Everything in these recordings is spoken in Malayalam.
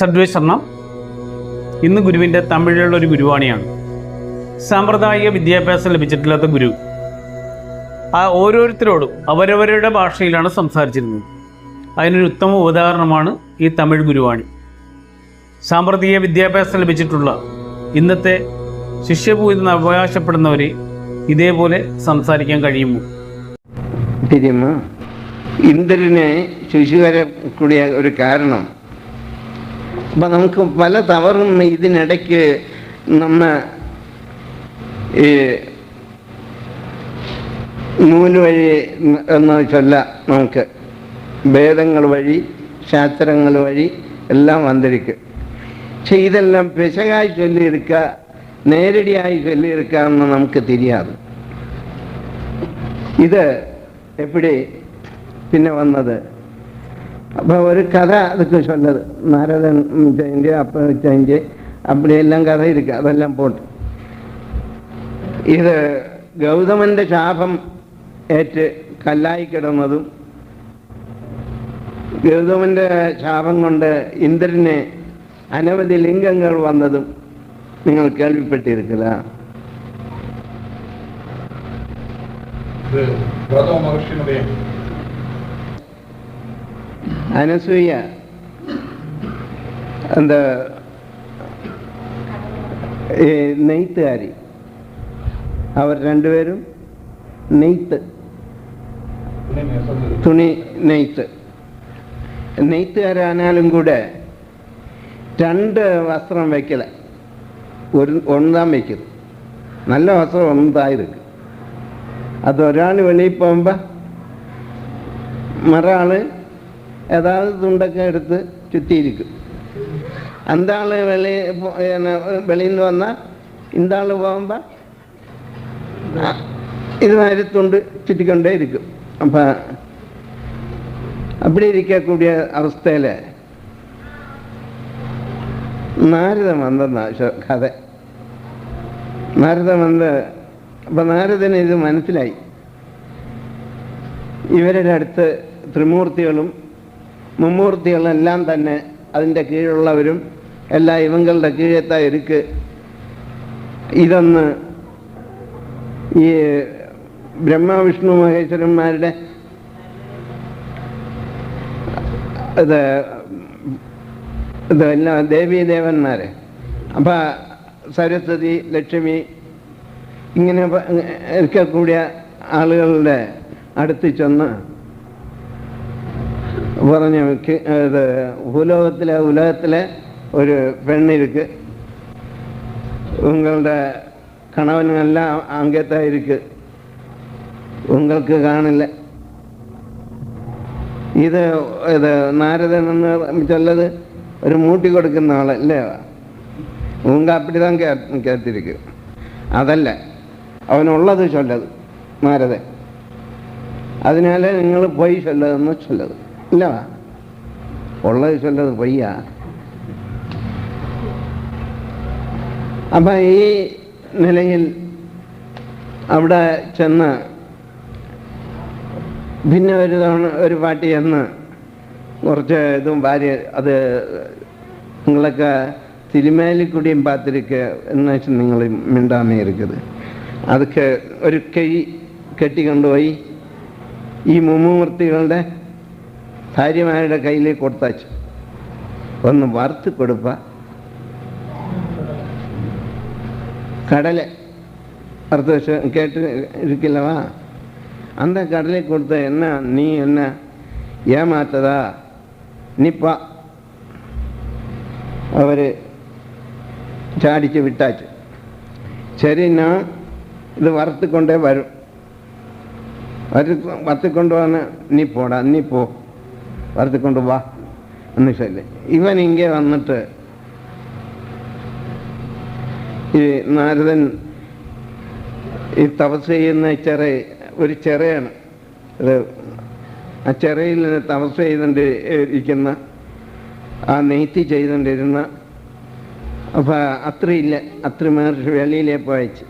സദ്വൈ സ്വർണം ഇന്ന് ഗുരുവിന്റെ തമിഴിലുള്ള ഒരു ഗുരുവാണിയാണ്. സാമ്പ്രദായിക വിദ്യാഭ്യാസം ലഭിച്ചിട്ടില്ലാത്ത ഗുരു. ആ ഓരോരുത്തരോടും അവരവരുടെ ഭാഷയിലാണ് സംസാരിച്ചിരുന്നത്. അതിനൊരു ഉത്തമ ഉദാഹരണമാണ് ഈ തമിഴ് ഗുരുവാണി. സാമ്പ്രദായിക വിദ്യാഭ്യാസം ലഭിച്ചിട്ടുള്ള ഇന്നത്തെ ശിഷ്യഭൂമിന്ന് അവകാശപ്പെടുന്നവരെ ഇതേപോലെ സംസാരിക്കാൻ കഴിയുമോ? ഇന്ദ്രനെ ശിശുവരെ കൂടിയ ഒരു കാരണം അപ്പം നമുക്ക് പല തവറും ഇതിനിടയ്ക്ക് നമ്മ നൂൽ വഴി എന്ന് ചൊല്ല നമുക്ക്. ഭേദങ്ങൾ വഴി ശാസ്ത്രങ്ങൾ വഴി എല്ലാം വന്നിരിക്കും. പക്ഷെ ഇതെല്ലാം പിശകായി ചൊല്ലിയെടുക്ക നേരടിയായി ചൊല്ലിയെടുക്കാമെന്ന് നമുക്ക് തിരിയാതെ. ഇത് എപ്പിടി പിന്നെ വന്നത്? அப்போ ஒரு கதை அதுக்கு சொன்னது நாரதன் செஞ்சு அப்போ செஞ்சு அப்படியெல்லாம் கதை இருக்கு அதெல்லாம் போட்டு ഇത് ഗൗതമന്റെ ശാപം ഏറ്റ് കല്ലായി കിടന്നതും ഗൗതമന്റെ ശാപം കൊണ്ട് ഇന്ദ്രന് അനവധി ലിംഗങ്ങൾ വന്നതും നിങ്ങൾ കേൾവിപ്പെട്ടിരിക്കില്ല இது கௌதம மகர்ஷியினுடைய അനസൂയ. എന്താ? നെയ്ത്തുകാരി. അവർ രണ്ടുപേരും നെയ്ത്ത്. തുണി നെയ്ത്ത്. നെയ്ത്തുകാരാനാലും കൂടെ രണ്ട് വസ്ത്രം വയ്ക്കല ഒരു ഒന്നാം വയ്ക്കുന്നു നല്ല വസ്ത്രം ഒന്നായിരിക്കും അത് ഒരാൾ വെളിയിൽ പോകുമ്പോൾ മറാൾ ഏതാത് തുണ്ടൊക്കെ എടുത്ത് ചുറ്റിയിരിക്കും. അന്താൾ വെളി വെളിയിൽ നിന്ന് വന്നാൽ ഇന്താൾ പോകുമ്പോൾ ഇതുമാതിരി തുണ്ട് ചുറ്റിക്കൊണ്ടേ ഇരിക്കും. അപ്പം அப்படி இருக்கக்கூடிய അവസ്ഥയിൽ நாரதம் வந்தான் കഥ. നാരദം വന്ന് അപ്പം നാരദന് ഇത് മനസ്സിലായി. ഇവരുടെ അടുത്ത് ത്രിമൂർത്തികളും മുമ്മൂർത്തികളെല്ലാം തന്നെ അതിന്റെ കീഴിലുള്ളവരും എല്ലാ ഇവങ്ങളുടെ കീഴത്തെ ഇരിക്ക്. ഇതൊന്ന് ഈ ബ്രഹ്മവിഷ്ണു മഹേശ്വരന്മാരുടെ ഇത് ഇതെല്ലാം ദേവീ ദേവന്മാരെ അപ്പം സരസ്വതി ലക്ഷ്മി ഇങ്ങനെ ഇരിക്കൂടിയ കൂടിയ ആളുകളുടെ അടുത്ത് ചെന്ന് പറഞ്ഞു "കി- ഇത് ഭൂലോകത്തിലെ ഉലകത്തിലെ ഒരു പെണ്ണിരിക്ക്. ഉങ്ങളുടെ കണവനെല്ലാം അങ്കത്തായിരിക്ക്. ഉങ്ങൾക്ക് കാണില്ല. ഇത് ഇത് നാരദൻ എന്ന് ചൊല്ലത് ഒരു മൂട്ടി കൊടുക്കുന്ന ആളല്ലേ? ഉങ്ക അപ്പിടിതാൻ കേട്ടിരിക്കും. അതല്ല അവനുള്ളത് ചൊല്ലത് നാരദൻ. അതിനാൽ നിങ്ങൾ പോയി ചൊല്ലതെന്ന് ചൊല്ലത്. ഇല്ല. ഉള്ളത് ചൊല്ലത് പയ്യ. അപ്പം ഈ നിലയിൽ അവിടെ ചെന്ന് പിന്നെ ഒരു തവണ ഒരു പാട്ടി ചെന്ന് കുറച്ച് ഇതും ഭാര്യ അത് നിങ്ങളൊക്കെ തിരുമേലിക്കുടിയും പാത്തിരിക്ക് എന്ന് വെച്ചാൽ നിങ്ങൾ മിണ്ടാമേ ഇരിക്കുന്നത് അതൊക്കെ ഒരു കൈ കെട്ടിക്കൊണ്ടുപോയി ഈ മുമ്മൂർത്തികളുടെ ഭാര്യമാരുടെ കയ്യിലേക്ക് കൊടുത്താച്ചു ഒന്ന് വറുത്ത് കൊടുപ്പ கடலை அடுத்த விஷயம் கேட்டு இருக்கலவா அந்த கடலை கொடுத்த என்ன நீ என்ன ஏமாத்ததா நிப்பா அவர் ചാടിച്ച് വിട്ടാച്ച് ശരി ഞാൻ ഇത് വറുത്തുകൊണ്ടേ വരും വറുത്ത് വറുത്തുകൊണ്ട് വന്ന് നീ പോടാ നീ പോ വറുത്തുകൊണ്ട് വാ. എന്ന് ചൊല്ലി ഇവൻ ഇങ്ങനെ വന്നിട്ട് ഈ നാരദൻ ഈ തപസ് ചെയ്യുന്ന ചെറ ഒരു ചെറയാണ്. ആ ചെറയിൽ നിന്ന് തപസ് ചെയ്തുകൊണ്ട് ഇരിക്കുന്ന ആ നെയ്ത്തി ചെയ്തുകൊണ്ടിരുന്ന അപ്പം അത്രയില്ല അത്ര മഹർഷി വെളിയിലേ പോയച്ച്.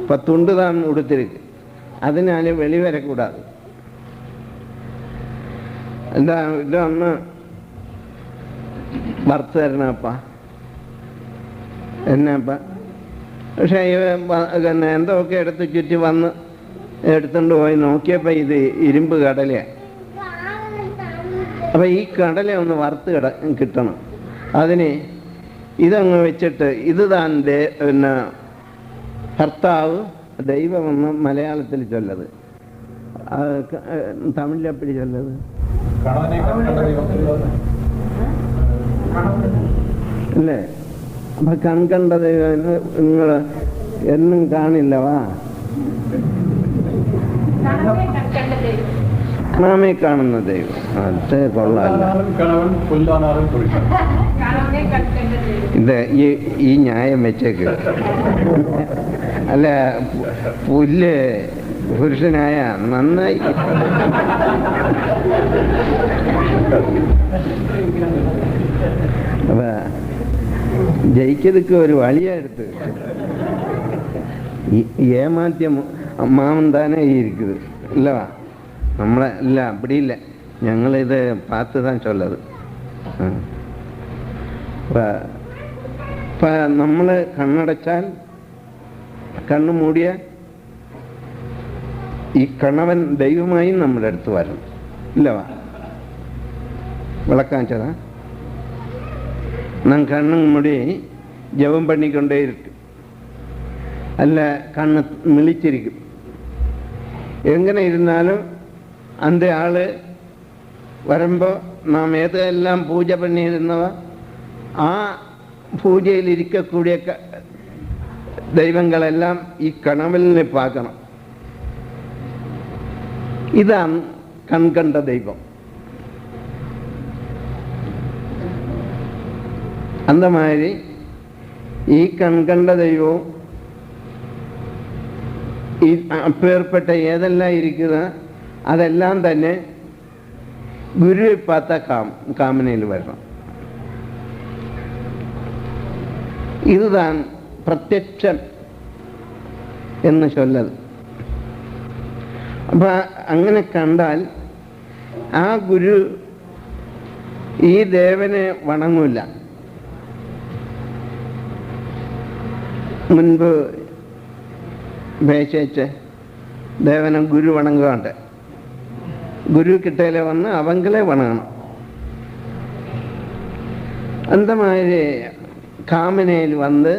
അപ്പം തുണ്ട് താൻ ഉടുത്തിരിക്ക്. അതിനാൽ വെളി വരക്കൂടാതെ. എന്താ ഇതൊന്ന് വറുത്ത് തരണപ്പാ എന്നപ്പാ പക്ഷേ പിന്നെ എന്തൊക്കെ എടുത്ത് ചുറ്റി വന്ന് എടുത്തുകൊണ്ട് പോയി നോക്കിയപ്പോൾ ഇത് ഇരുമ്പ് കടലയാണ് അപ്പോൾ ഈ കടല ഒന്ന് വറുത്ത് കിട കിട്ടണം. അതിന് ഇതങ്ങ് വെച്ചിട്ട് ഇത് താൻ പിന്നെ ഭർത്താവ് ദൈവമെന്ന് മലയാളത്തിൽ ചൊല്ലത്. തമിഴിലെപ്പിടി ചൊല്ലത്. അല്ലേ അപ്പൊ കൺകണ്ട ദൈവം നിങ്ങൾ എന്നും കാണില്ലവാ നാമേ കാണുന്ന ദൈവം. അത് കൊള്ളാല്ല ഇത് ഈ ഈ ന്യായം വെച്ചേക്ക്. അല്ല പുല്ല് പുരുഷനായ നന്നായി. அப்ப ஜெயிக்கிறதுக்கு ഒരു வழியா எடுத்து ஏமாத்திய அம்மாவும் ഇരിക്കുന്നത് இருக்குது നമ്മളെ ഇല്ല അപ്പടി ഇല്ല ഞങ്ങളിത് പാത്ത് താൻ ചൊല്ലത്. നമ്മൾ കണ്ണടച്ചാൽ കണ്ണു മൂടിയ ഈ കണവൻ ദൈവമായും നമ്മുടെ അടുത്ത് വരണം. ഇല്ലവാ விளக்க ஆச்சதா நான் മുടി ജപം ஜபம் பண்ணி கொண்டே இருக்கு அல்ல എങ്ങനെ ഇരുന്നാലും അന്ത ആൾ വരുമ്പോൾ നാം ഏതെല്ലാം പൂജ പണിയിരുന്നവ ആ പൂജയിൽ ഇരിക്കക്കൂടിയ ദൈവങ്ങളെല്ലാം ഈ കണവലിനെ പാകണം ഇതാണ് കൺകണ്ട ദൈവം. അന്തമാതിരി ഈ കൺകണ്ട ദൈവവും ഈ പേർപ്പെട്ട ഏതെല്ലാം ഇരിക്കുന്ന അതെല്ലാം തന്നെ ഗുരുവിപ്പാത്ത കാം കാമനയിൽ വരണം. ഇതാണ് പ്രത്യക്ഷം എന്ന് ചൊല്ലത് അപ്പം അങ്ങനെ കണ്ടാൽ ആ ഗുരു ഈ ദേവനെ വണങ്ങൂല. മുൻപ് ഉപേക്ഷിച്ച് ദേവനം ഗുരു വണങ്ങുകയുണ്ട്. ഗുരു കിട്ടയിലെ വന്ന് അവങ്കിലെ വണങ്ങണം. അന്തമാതിരി കാമനയിൽ വന്ന്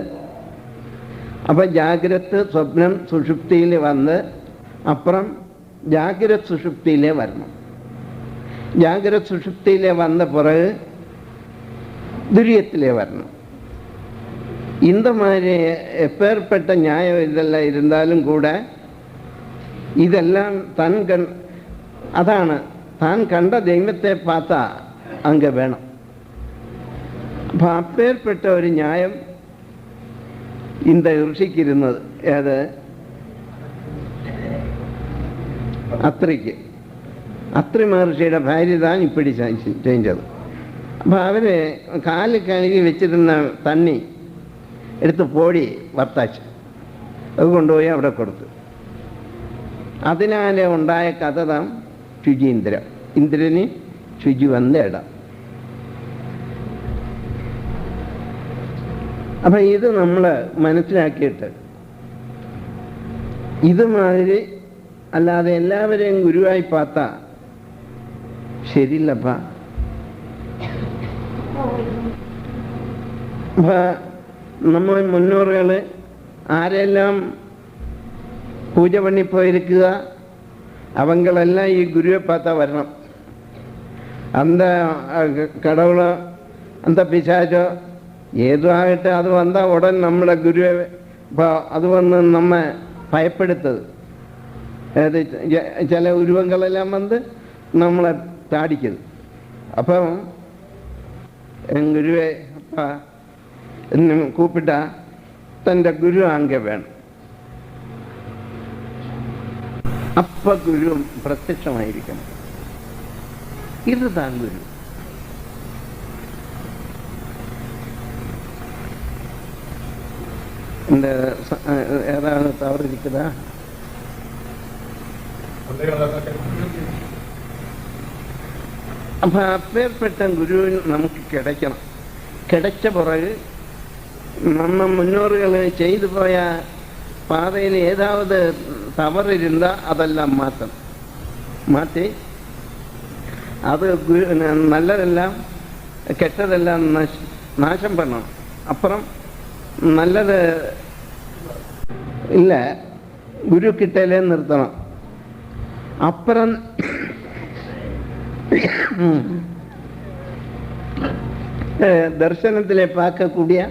അപ്പം ജാഗ്രത് സ്വപ്നം സുഷുപ്തിയിൽ വന്ന് അപ്പുറം ജാഗ്രത് സുഷുപ്തിയിലേ വരണം. ജാഗ്രത് സുഷുപ്തിയിലെ വന്ന പുറകെ ദുര്യത്തിലേ വരണം. இந்த மாதிரி எப்பேற்பட்ட நியாயம் இதெல்லாம் இருந்தாலும் கூட ഇതെല്ലാം താൻ കൺ അതാണ് താൻ കണ്ട ദൈവത്തെ പാത്ത അങ്ങ് വേണം അപ്പം അപ്പേർപ്പെട്ട ഒരു ന്യായം இந்த ഋഷിക്കിരുന്നത് ഏത് അത്രിക്ക് അത്രി മഹർഷിയുടെ ഭാര്യ താൻ ഇപ്പിടി ചെയ്തത് അപ്പം അവര് കാല് കഴുകി വെച്ചിരുന്ന തണ്ണി എടുത്ത് പോടി വർത്താച്ച് അത് കൊണ്ടുപോയി അവിടെ കൊടുത്തു. അതിനാലെ ഉണ്ടായ കഥ താം ശുചീന്ദ്രം ഇന്ദ്രന് ശുചി വന്ന ഇടം. അപ്പം ഇത് നമ്മൾ മനസ്സിലാക്കിയിട്ട് ഇതുമാതിരി അല്ലാതെ എല്ലാവരെയും ഗുരുവായി പാത്ത ശരിയില്ലപ്പ. നമ്മൾ മുന്നോറുകൾ ആരെല്ലാം പൂജ പണി പോയിരിക്കുക അവങ്ങളെല്ലാം ഈ ഗുരുവെ പാത്ത വരണം അന്ത കടവുളോ അന്ത പിശാചോ ഏതോ ആകട്ടെ അത് വന്ന ഉടൻ നമ്മുടെ ഗുരുവെ ഇപ്പോൾ അത് വന്ന് നമ്മെ ഭയപ്പെടുത്തത് അതായത് ച- ചില ഉരുവങ്ങളെല്ലാം വന്ന് നമ്മളെ താടിക്കത് അപ്പം என் குருவே அப்பா എന്ന് കൂപ്പിട്ട തന്റെ ഗുരു ആംഗ്യ വേണം. അപ്പ ഗുരു പ്രത്യക്ഷമായിരിക്കണം. ഇത് താൻ ഗുരു എന്റെ ഏതാണ് തവറിരിക്കുന്ന അപ്പൊ അപ്പേർപ്പെട്ട ഗുരുവിന് നമുക്ക് കിടക്കണം. കിടച്ച പുറകെ நம்ம முன்னோர்கள் செய்து போய பாதையில் ஏதாவது தவறு இருந்தால் அதெல்லாம் மாற்றும் மாற்றி அது நல்லதெல்லாம் கெட்டதெல்லாம் நாசம் பண்ணணும் அப்புறம் நல்லது இல்லை குரு கிட்டலே நிறுத்தணும் அப்புறம் தரிசனத்தில் பார்க்கக்கூடிய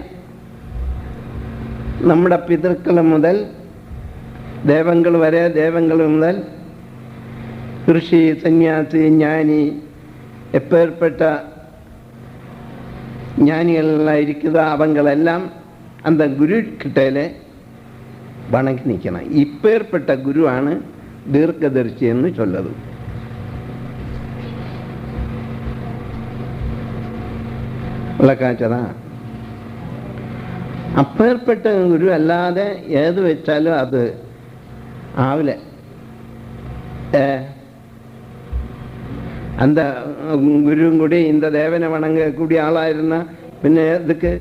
നമ്മുടെ പിതൃക്കൾ മുതൽ ദേവങ്ങൾ വരെ ദേവങ്ങൾ മുതൽ ഋഷി സന്യാസി ജ്ഞാനി എപ്പേർപ്പെട്ട ജ്ഞാനികളെല്ലാം ഇരിക്കുക അവങ്ങളെല്ലാം അന്ത ഗുരു കിട്ടയിലെ വണങ്ങി നിൽക്കണം. ഇപ്പേർപ്പെട്ട ഗുരുവാണ് ദീർഘദർശി എന്ന് ചൊല്ലത്. വിളക്കാച്ചതാ അപ്പേർപ്പെട്ട ഗുരു അല്ലാതെ ഏത് വെച്ചാലും അത് ആവില്ല ഏ அந்த குருவும் கூடி இந்த தேவனை வணங்கக்கூடிய ஆளாயிருந்த பின்ன எதுக்கு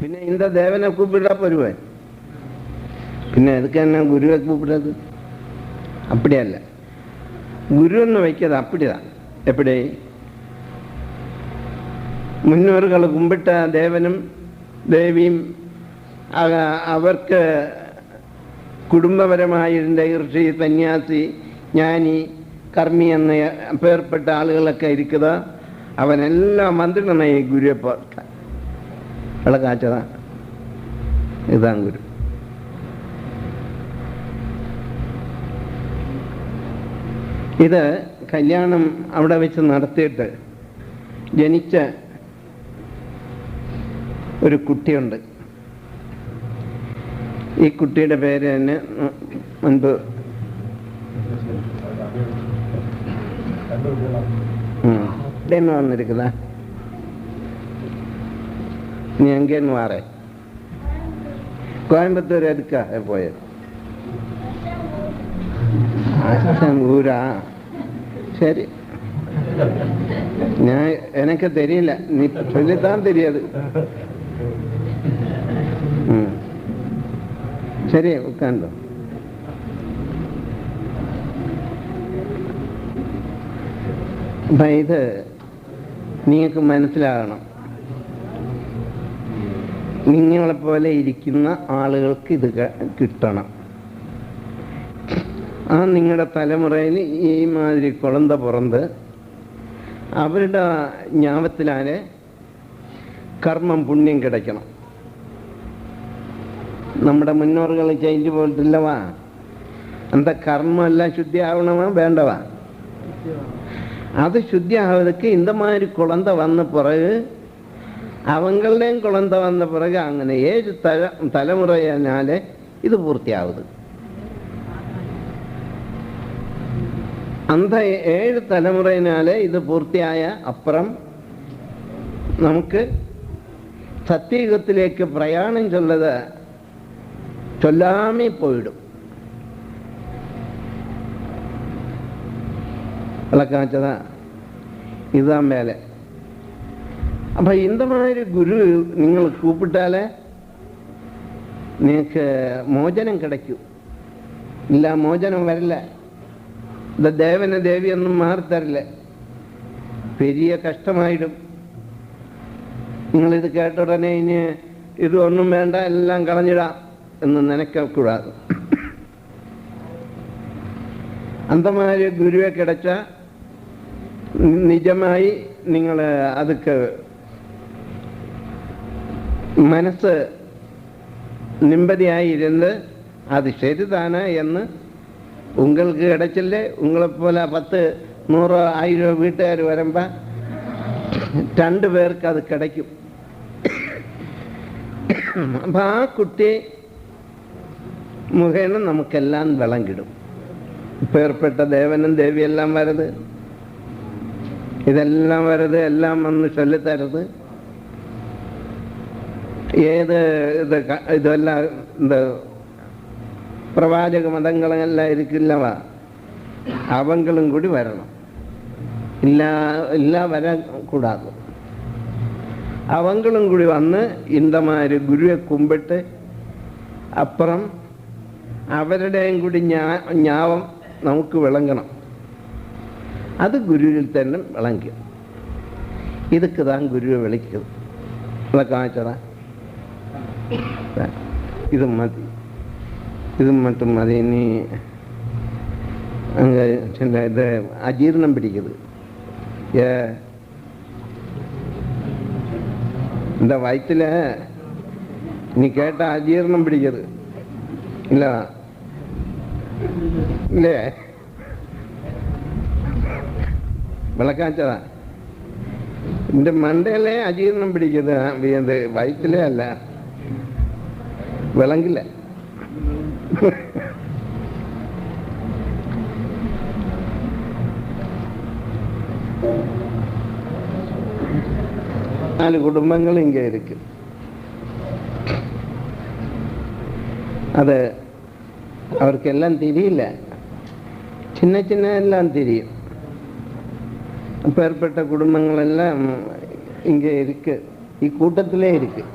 പിന്നെ இந்த தேவனை கூப்பிட்டா போருவேன் പിന്നെ எதுக்கு என்ன குருவை கூப்பிடுறது அப்படியல்ல குருன்னு வைக்கிறது அப்படிதான் எப்படி മുന്നോറുകൾ കുമ്പിട്ട ദേവനും ദേവിയും അവർക്ക് കുടുംബപരമായിരുന്ന ഋഷി സന്യാസി ജ്ഞാനി കർമ്മി എന്ന പേർപ്പെട്ട ആളുകളൊക്കെ ഇരിക്കുക അവനെല്ലാം മന്ത്രിണ ഈ ഗുരുവെ പോർക്ക വിളക്കാച്ചതാ ഇതാണ് ഗുരു. ഇത് കല്യാണം അവിടെ വെച്ച് നടത്തിയിട്ട് ജനിച്ച ഒരു കുട്ടിയുണ്ട്. ഈ കുട്ടിയുടെ പേര് തന്നെ മുൻപ് ഉം, വന്നിരിക്കുന്ന. നീ എങ്കേന്ന് മാറേ? കോയമ്പത്തൂർ എടുക്ക പോയ. ഊരാ ശരി. ഞാൻ എനക്ക് തെരിയില്ല നീ ചൊല്ലിത്താൻ തെരിയത്. ശരി ഉൾക്കാണ്ടോ അപ്പം ഇത് നിങ്ങൾക്ക് മനസ്സിലാകണം. നിങ്ങളെ പോലെ ഇരിക്കുന്ന ആളുകൾക്ക് ഇത് കിട്ടണം. ആ നിങ്ങളുടെ തലമുറയിൽ ഈ മാതിരി കുളന്ത പുറന്ത് അവരുടെ ജ്ഞാപത്തിലാലെ കർമ്മം പുണ്യം കിടക്കണം. നമ്മുടെ മുന്നോറുകൾ ചേഞ്ച് പോയിട്ടില്ലവാ அந்த கர்மம் எல்லாம் சுத்தி ஆகணுமா வேண்டவா அது சுத்தி ஆகுறதுக்கு இந்த மாதிரி குழந்தை வந்த பிறகு அவங்களையும் குழந்தை வந்த பிறகு അങ്ങനെ ഏഴ് തല തലമുറയിനാലെ ഇത് പൂർത്തിയാവുത് அந்த ഏഴ് തലമുറയിനാലെ ഇത് പൂർത്തിയായ അപ്പുറം നമുക്ക് സത്യയുഗത്തിലേക്ക് പ്രയാണം ചൊല്ലത് ചൊല്ലാമേ പോയിടും விளக்காச்சதா இதுதான் வேலை அப்ப இந்த மாதிரி குரு நீங்கள் கூப்பிட்டாலே നിങ്ങൾക്ക് മോചനം கிடைக்கும் ഇല്ല മോചനം വരില്ല இந்த ദേവന ദേവിയൊന്നും മാറിത്തരില്ല പെരിയ കഷ്ടമായിടും നിങ്ങളിത് കേട്ട ഉടനെ ഇനി ഇതൊന്നും വേണ്ട എല്ലാം കളഞ്ഞിടാം എന്ന് നനക്കക്കൂടാതെ അന്തമായ ഗുരുവെ കിടച്ച നിജമായി നിങ്ങൾ അതൊക്കെ മനസ്സ് நிம்மதியாயிருந்து அது சரிதானா എന്ന് ഉങ്ങൾക്ക് കിടച്ചില്ലേ ഉങ്ങളെപ്പോലെ പത്ത് നൂറോ ആയിരോ വീട്ടുകാർ വരുമ്പോൾ രണ്ടു പേർക്ക് അത് കിടക്കും അപ്പം ആ കുട്ടി മുഖേന നമുക്കെല്ലാം വിളങ്കിടും പേർപ്പെട്ട ദേവനും ദേവിയെല്ലാം വരത് ഇതെല്ലാം വരത് എല്ലാം വന്ന് ചൊല്ലിത്തരത് ഏത് ഇത് ക- ഇതെല്ലാം ഇത് പ്രവാചക മതങ്ങളെല്ലാം ഇരിക്കില്ലവ அவங்களும் கூடி வரணும் இல்லா இல்லா வரக்கூடாது அவங்களும் கூடி வந்து இந்த மாதிரி குருவை கும்பிட்டு அப்புறம் അവരുടെയും കൂടി ഞാ ഞാവം നമുക്ക് വിളങ്ങണം അത് ഗുരുവിൽ തന്നെ വിളങ്ങും ഇതൊക്കെ താൻ ഗുരുവെ വിളിക്കുന്നത് ഇതൊക്കെ വാങ്ങിച്ചതാ ഇത് മതി ഇത് മറ്റും മതി ഇനി അങ്ങ് ചില ഇത് അജീർണം പിടിക്കുന്നത് ഏ இந்த வயிற்றுல நீ கேட்ட அஜீரணம் பிடிக்கிறது ഇല്ല. ഇല്ലേ? വിളക്കാച്ചതാ. എന്റെ മണ്ടയല്ലേ അജീർണം പിടിക്കുന്നത്? വീണ്ട് വയറ്റിലേ അല്ല? വിളങ്കില്ല. നാല് കുടുംബങ്ങളും ഇങ്ങനെ ഇരിക്കും. அது அவருக்கு எல்லாம் தெரியல. சின்ன சின்ன எல்லாம் தெரியும். அப்பேற்பட்ட குடும்பங்கள் எல்லாம் இங்கே இருக்கு. இக்கூட்டத்திலே இருக்குது